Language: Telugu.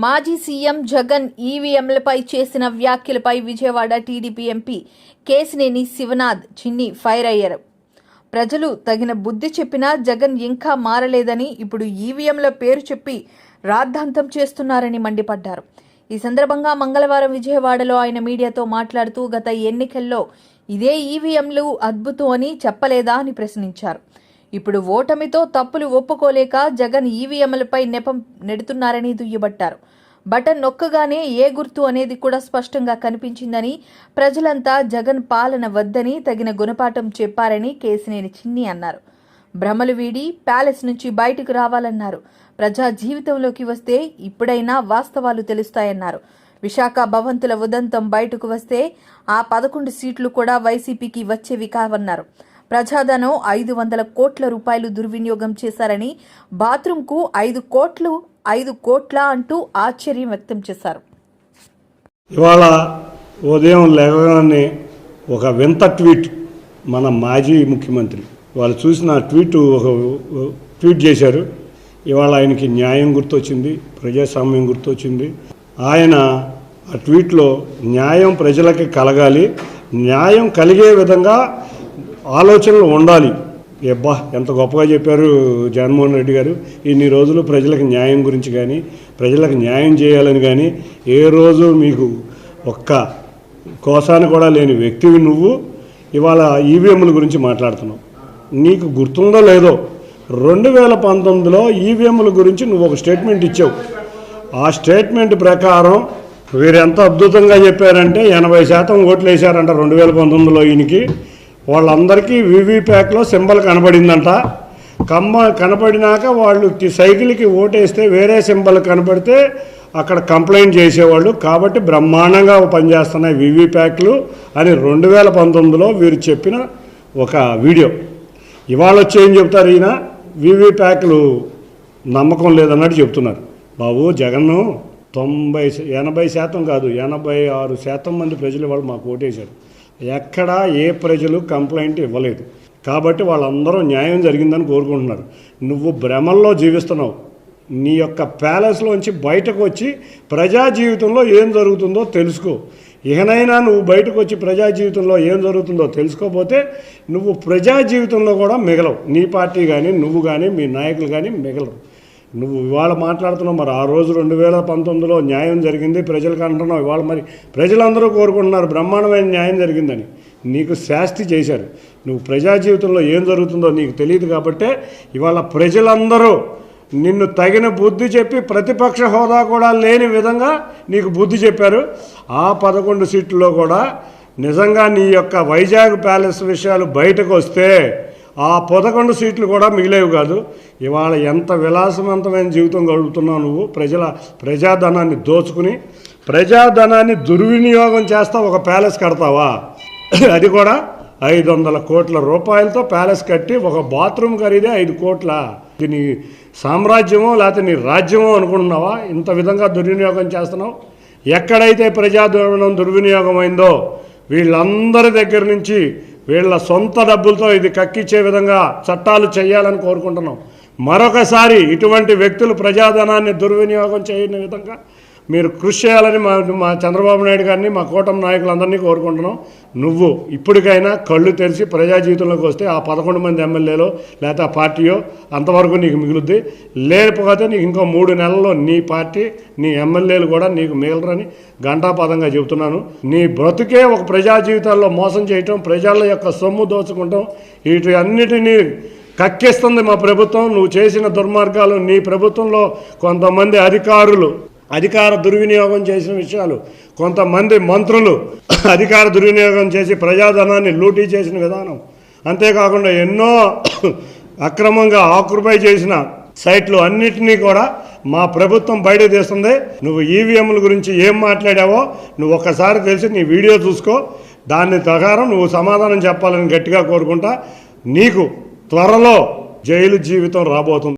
మాజీ సీఎం జగన్ ఈవీఎంలపై చేసిన వ్యాఖ్యలపై Vijayawada TDP MP Kesineni Sivanath Chinni fire అయ్యారు. ప్రజలు తగిన బుద్ధి చెప్పినా జగన్ ఇంకా మారలేదని ఇప్పుడు ఈవీఎంల పేరు చెప్పి రాద్ధాంతం చేస్తున్నారని మండిపడ్డారు. ఈ సందర్భంగా మంగళవారం విజయవాడలో ఆయన మీడియాతో మాట్లాడుతూ గత ఎన్నికల్లో ఇదే ఈవీఎంలు అద్భుతం అని చెప్పలేదా అని ప్రశ్నించారు. ఇప్పుడు ఓటమితో తప్పులు ఒప్పుకోలేక జగన్ ఈవీఎంలపై నెపం నెడుతున్నారని దుయ్యబట్టారు. బటన్ నొక్కగానే ఏ గుర్తు అనేది కూడా స్పష్టంగా కనిపించిందని ప్రజలంతా జగన్ పాలన వద్దని తగిన గుణపాఠం చెప్పారని కేసినేని చిన్ని అన్నారు. భ్రమలు వీడి ప్యాలెస్ నుంచి బయటకు రావాలన్నారు. ప్రజా జీవితంలోకి వస్తే ఇప్పుడైనా వాస్తవాలు తెలుస్తాయన్నారు. విశాఖ భవంతుల ఉదంతం బయటకు వస్తే ఆ పదకొండు సీట్లు కూడా వైసీపీకి వచ్చేవి కావన్నారు. ప్రజాధనం ఐదు వందల కోట్ల రూపాయలు దుర్వినియోగం చేశారని బాత్రూంకు ఐదు కోట్లు ఐదు కోట్ల అంటూ ఆశ్చర్యం వ్యక్తం చేశారు. ఇవాళ ఉదయం లేవగానే ఒక వింత ట్వీట్ మన మాజీ ముఖ్యమంత్రి వాళ్ళు చూసిన ట్వీట్ ఒక ట్వీట్ చేశారు. ఇవాళ ఆయనకి న్యాయం గుర్తొచ్చింది ప్రజాస్వామ్యం గుర్తొచ్చింది. ఆయన ఆ ట్వీట్లో న్యాయం ప్రజలకి కలగాలి న్యాయం కలిగే విధంగా ఆలోచనలు ఉండాలి. ఎబ్బా ఎంత గొప్పగా చెప్పారు జగన్మోహన్ రెడ్డి గారు. ఇన్ని రోజులు ప్రజలకు న్యాయం గురించి కానీ ప్రజలకు న్యాయం చేయాలని కానీ ఏ రోజు మీకు ఒక్క కోసాన్ని కూడా లేని వ్యక్తివి నువ్వు. ఇవాళ ఈవీఎంల గురించి మాట్లాడుతున్నావు. నీకు గుర్తుందో లేదో రెండు వేల పంతొమ్మిదిలో ఈవీఎంల గురించి నువ్వు ఒక స్టేట్మెంట్ ఇచ్చావు. ఆ స్టేట్మెంట్ ప్రకారం వీరెంత అద్భుతంగా చెప్పారంటే ఎనభై శాతం ఓట్లు వేశారంట రెండు వేల పంతొమ్మిదిలో ఈయనకి. వాళ్ళందరికీ వీవీప్యాక్లో సింబల్ కనబడిందంట. కమ్మ కనపడినాక వాళ్ళు సైకిల్కి ఓటేస్తే వేరే సింబల్ కనపడితే అక్కడ కంప్లైంట్ చేసేవాళ్ళు. కాబట్టి బ్రహ్మాండంగా పనిచేస్తున్నాయి వీవీప్యాక్లు అని రెండు వేల పంతొమ్మిదిలో వీరు చెప్పిన ఒక వీడియో. ఇవాళ వచ్చి ఏం చెప్తారు ఈయన? వీవీప్యాక్లు నమ్మకం లేదన్నట్టు చెప్తున్నారు. బాబు జగన్ను తొంభై ఎనభై శాతం కాదు ఎనభై ఆరు శాతం మంది ప్రజలు వాళ్ళు మాకు ఓటేశారు. ఎక్కడా ఏ ప్రజలు కంప్లైంట్ ఇవ్వలేదు. కాబట్టి వాళ్ళందరూ న్యాయం జరిగిందని కోరుకుంటున్నారు. నువ్వు భ్రమల్లో జీవిస్తున్నావు. నీ యొక్క ప్యాలెస్లోంచి బయటకు వచ్చి ప్రజా జీవితంలో ఏం జరుగుతుందో తెలుసుకో. ఇకనైనా నువ్వు బయటకు వచ్చి ప్రజా జీవితంలో ఏం జరుగుతుందో తెలుసుకోపోతే నువ్వు ప్రజా జీవితంలో కూడా మిగలవు. నీ పార్టీ కానీ నువ్వు కానీ మీ నాయకులు కానీ మిగలరు. నువ్వు ఇవాళ మాట్లాడుతున్నావు మరి ఆ రోజు రెండు వేల పంతొమ్మిదిలో న్యాయం జరిగింది ప్రజలకు అంటున్నావు ఇవాళ మరి ప్రజలందరూ కోరుకుంటున్నారు బ్రహ్మాండమైన న్యాయం జరిగిందని. నీకు శాస్తి చేశారు. నువ్వు ప్రజా జీవితంలో ఏం జరుగుతుందో నీకు తెలియదు కాబట్టే ఇవాళ ప్రజలందరూ నిన్ను తగిన బుద్ధి చెప్పి ప్రతిపక్ష హోదా కూడా లేని విధంగా నీకు బుద్ధి చెప్పారు. ఆ పదకొండు సీట్లలో కూడా నిజంగా నీ యొక్క వైజాగ్ ప్యాలెస్ విషయాలు బయటకు వస్తే ఆ పదకొండు సీట్లు కూడా మిగిలేవి కాదు. ఇవాళ ఎంత విలాసవంతమైన జీవితం గడుపుతున్నావు నువ్వు? ప్రజల ప్రజాధనాన్ని దోచుకుని ప్రజాధనాన్ని దుర్వినియోగం చేస్తా ఒక ప్యాలెస్ కడతావా? అది కూడా ఐదు వందల కోట్ల రూపాయలతో ప్యాలెస్ కట్టి ఒక బాత్రూమ్ ఖరీదే ఐదు కోట్ల. ఇది నీ సామ్రాజ్యమో లేకపోతే నీ రాజ్యమో అనుకుంటున్నావా? ఇంత విధంగా దుర్వినియోగం చేస్తున్నావు? ఎక్కడైతే ప్రజాధనం దుర్వినియోగం అయిందో వీళ్ళందరి దగ్గర నుంచి వీళ్ళ సొంత డబ్బులతో ఇది కక్కిచ్చే విధంగా చట్టాలు చేయాలని కోరుకుంటున్నాం. మరొకసారి ఇటువంటి వ్యక్తులు ప్రజాధనాన్ని దుర్వినియోగం చేయని విధంగా మీరు కృషి చేయాలని మా మా చంద్రబాబు నాయుడు గారిని మా కూటమి నాయకులందరినీ కోరుకుంటున్నాం. నువ్వు ఇప్పటికైనా కళ్ళు తెరిచి ప్రజా జీవితంలోకి వస్తే ఆ పదకొండు మంది ఎమ్మెల్యేలో లేదా పార్టీయో అంతవరకు నీకు మిగులుద్ది. లేకపోతే నీకు ఇంకో మూడు నెలల్లో నీ పార్టీ నీ ఎమ్మెల్యేలు కూడా నీకు మిగలరని ఘంటాపదంగా చెబుతున్నాను. నీ బ్రతుకే ఒక ప్రజా జీవితాల్లో మోసం చేయటం ప్రజల యొక్క సొమ్ము దోచుకుంటాం. వీటి అన్నిటినీ కక్కిస్తుంది మా ప్రభుత్వం. నువ్వు చేసిన దుర్మార్గాలు నీ ప్రభుత్వంలో కొంతమంది అధికారులు అధికార దుర్వినియోగం చేసిన విషయాలు. కొంతమంది మంత్రులు అధికార దుర్వినియోగం చేసి ప్రజాధనాన్ని లూటీ చేసిన విధానం. అంతేకాకుండా ఎన్నో అక్రమంగా ఆక్యుపై చేసిన సైట్లు అన్నిటినీ కూడా మా ప్రభుత్వం బయట తీస్తుంది. నువ్వు ఈవీఎంల గురించి ఏం మాట్లాడావో నువ్వు ఒక్కసారి తెలిసి నీ వీడియో చూసుకో. దాని ప్రకారం నువ్వు సమాధానం చెప్పాలని గట్టిగా కోరుకుంటా. నీకు త్వరలో జైలు జీవితం రాబోతుంది.